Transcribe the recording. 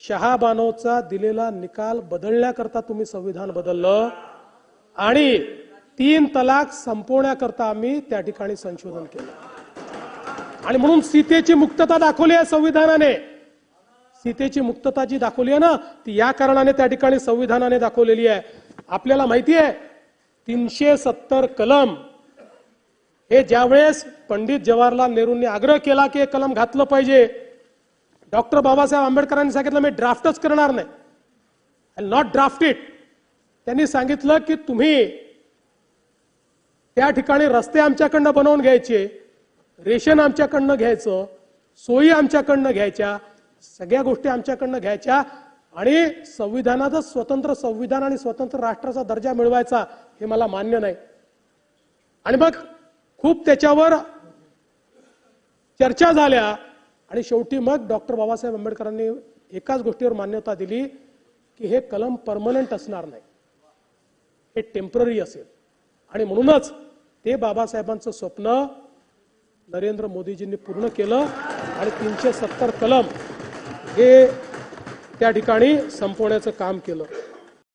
शहाबानोचा दिलेला निकाल बदलण्याकरता तुम्ही संविधान बदललं आणि तीन तलाक संपवण्याकरता आम्ही त्या ठिकाणी संशोधन केलं. आणि म्हणून सीतेची मुक्तता दाखवली आहे संविधानाने. सीतेची मुक्तता जी दाखवली आहे ना ती या कारणाने त्या ठिकाणी संविधानाने दाखवलेली आहे. आपल्याला माहिती आहे तीनशे सत्तर कलम हे ज्यावेळेस पंडित जवाहरलाल नेहरूंनी आग्रह केला की हे कलम घातलं पाहिजे डॉक्टर बाबासाहेब आंबेडकरांनी सांगितलं मी ड्राफ्टच करणार नाही. आय नॉट ड्राफ्ट इट त्यांनी सांगितलं की तुम्ही त्या ठिकाणी रस्ते आमच्याकडनं बनवून घ्यायचे रेशन आमच्याकडनं घ्यायचं सोयी आमच्याकडनं घ्यायच्या सगळ्या गोष्टी आमच्याकडनं घ्यायच्या आणि संविधानाचं स्वतंत्र संविधान आणि स्वतंत्र राष्ट्राचा दर्जा मिळवायचा हे मला मान्य नाही. आणि मग खूप त्याच्यावर चर्चा झाल्या. आणि शेवटी मग डॉक्टर बाबासाहेब आंबेडकरांनी एकाच गोष्टीवर मान्यता दिली की हे कलम परमनंट असणार नाही. हे टेंपररी असेल. आणि म्हणूनच ते बाबासाहेबांचं स्वप्न नरेंद्र मोदीजींनी पूर्ण केलं आणि तीनशे सत्तर कलम हे त्या ठिकाणी संपवण्याचं काम केलं.